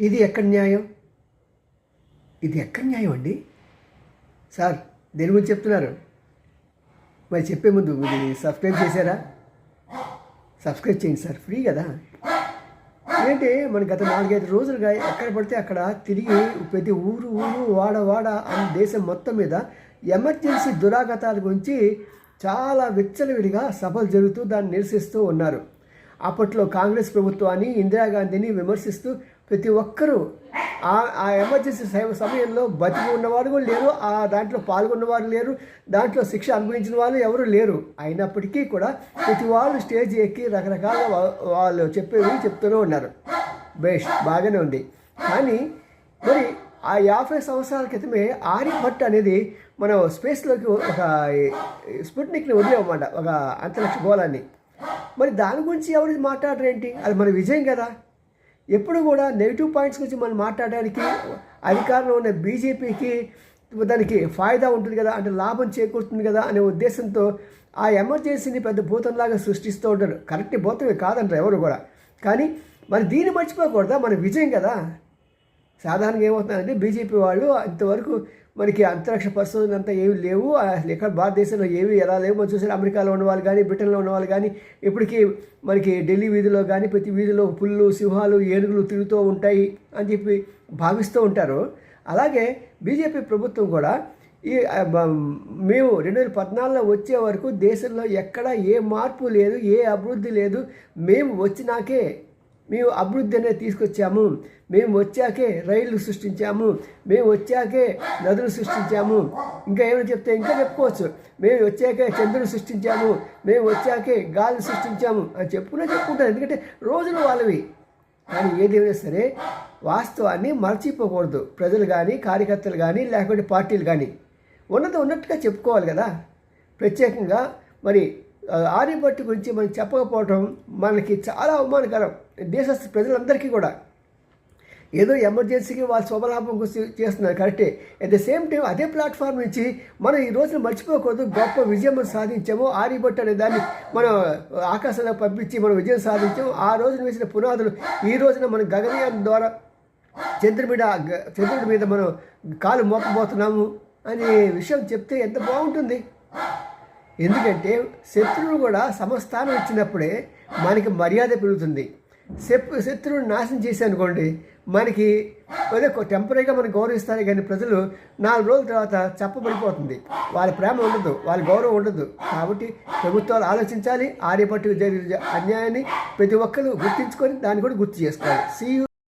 ఇది ఎక్కడ న్యాయం? ఇది ఎక్కడ న్యాయం అండి? సార్ దేని గురించి చెప్తున్నారు. మరి చెప్పే ముందు మీరు సబ్స్క్రైబ్ చేశారా? సబ్స్క్రైబ్ చేయండి సార్ ఫ్రీ కదా. ఏంటి మన గత నాలుగైదు రోజులుగా ఎక్కడ పడితే అక్కడ తిరిగి ప్రతి ఊరు ఊరు వాడ వాడ అన్న దేశం మొత్తం మీద ఎమర్జెన్సీ దురాగతాల గురించి చాలా విచ్చలవిడిగా సభలు జరుగుతూ దాన్ని నిరసిస్తూ ఉన్నారు. అప్పట్లో కాంగ్రెస్ ప్రభుత్వాన్ని ఇందిరాగాంధీని విమర్శిస్తూ ప్రతి ఒక్కరూ ఆ ఆ ఎమర్జెన్సీ సమయంలో బతికి ఉన్నవారు కూడా లేరు ఆ దాంట్లో పాల్గొన్నవారు లేరు దాంట్లో శిక్ష అనుభవించిన వాళ్ళు ఎవరు లేరు. అయినప్పటికీ కూడా ప్రతి వాళ్ళు స్టేజ్ ఎక్కి రకరకాల వాళ్ళు చెప్పేవి చెప్తూనే ఉన్నారు. బేష్ బాగానే ఉంది. కానీ మరి ఆ యాభై సంవత్సరాల క్రితమే ఆర్యభట్ అనేది మనం స్పేస్లోకి ఒక స్పుట్నిక్ని వదిలేమన్నమాట ఒక అంతరిక్ష గోళాన్ని. మరి దాని గురించి ఎవరు మాట్లాడరేంటి? అది మన విజయం కదా. ఎప్పుడు కూడా నెగిటివ్ పాయింట్స్ గురించి మనం మాట్లాడడానికి అధికారంలో ఉన్న బీజేపీకి దానికి ఫాయిదా ఉంటుంది కదా అంటే లాభం చేకూరుతుంది కదా అనే ఉద్దేశంతో ఆ ఎమర్జెన్సీని పెద్ద భూతంలాగా సృష్టిస్తూ ఉంటారు. కరెక్ట్ భూతమే కాదంటారు ఎవరు కూడా. కానీ మరి దీన్ని మర్చిపోకూడదా? మన విజయం కదా. సాధారణంగా ఏమవుతుందంటే బీజేపీ వాళ్ళు ఇంతవరకు మనకి అంతరిక్ష పరిశోధన అంతా ఏవి లేవు అసలు ఎక్కడ భారతదేశంలో ఏవి ఎలా లేవు మనం చూసారు అమెరికాలో ఉన్నవాళ్ళు కానీ బ్రిటన్లో ఉన్నవాళ్ళు కానీ ఇప్పటికీ మనకి ఢిల్లీ వీధిలో కానీ ప్రతి వీధిలో పుల్లు సింహాలు ఏనుగులు తిరుగుతూ ఉంటాయి అని చెప్పి భావిస్తూ ఉంటారు. అలాగే బీజేపీ ప్రభుత్వం కూడా ఈ మేము రెండు వేల పద్నాలుగులో వచ్చే వరకు దేశంలో ఎక్కడ ఏ మార్పు లేదు ఏ అభివృద్ధి లేదు మేము వచ్చినాకే మేము అభివృద్ధి అనేది తీసుకొచ్చాము. మేము వచ్చాకే రైళ్ళు సృష్టించాము. మేము వచ్చాకే నదులు సృష్టించాము. ఇంకా ఏమైనా చెప్తే ఇంకా చెప్పుకోవచ్చు. మేము వచ్చాకే చంద్రుని సృష్టించాము. మేము వచ్చాకే గాలి సృష్టించాము. అని చెప్పుకునే చెప్పుకుంటారు. ఎందుకంటే రోజులు వాళ్ళవి. కానీ ఏదేమైనా సరే వాస్తవాన్ని మర్చిపోకూడదు. ప్రజలు కానీ కార్యకర్తలు కానీ లేకపోతే పార్టీలు కానీ ఉన్నది ఉన్నట్టుగా చెప్పుకోవాలి కదా. ప్రత్యేకంగా మరి ఆర్యభట్టు గురించి మనం చెప్పకపోవటం మనకి చాలా అవమానకరం. దేశ ప్రజలందరికీ కూడా. ఏదో ఎమర్జెన్సీకి వాళ్ళ శుభలాభం గురించి చేస్తున్నారు. కరెక్టే. అట్ ద సేమ్ టైం అదే ప్లాట్ఫామ్ నుంచి మనం ఈ రోజున మర్చిపోకూడదు గొప్ప విజయం మనం సాధించాము. ఆర్యభట్ అనే దాన్ని మనం ఆకాశంలో పంపించి మనం విజయం సాధించాము. ఆ రోజున వేసిన పునాదులు ఈ రోజున మన గగనయాన్ ద్వారా చంద్రుడి మీద చంద్రుడి మీద మనం కాలు మోపబోతున్నాము అనే విషయం చెప్తే ఎంత బాగుంటుంది. ఎందుకంటే శత్రువు కూడా సమస్థానం ఇచ్చినప్పుడే మనకి మర్యాద పెరుగుతుంది. శత్రు శత్రువుని నాశనం చేసి అనుకోండి మనకి అదే టెంపరీగా మనం గౌరవిస్తారు కానీ ప్రజలు నాలుగు రోజుల తర్వాత చెప్పబడిపోతుంది వాళ్ళ ప్రేమ ఉండదు వాళ్ళ గౌరవం ఉండదు. కాబట్టి ప్రభుత్వాలు ఆలోచించాలి ఆర్యపట్టుకు జరిగిన అన్యాయాన్ని ప్రతి ఒక్కరు గుర్తించుకొని దాన్ని కూడా గుర్తు చేసుకోవాలి. సీ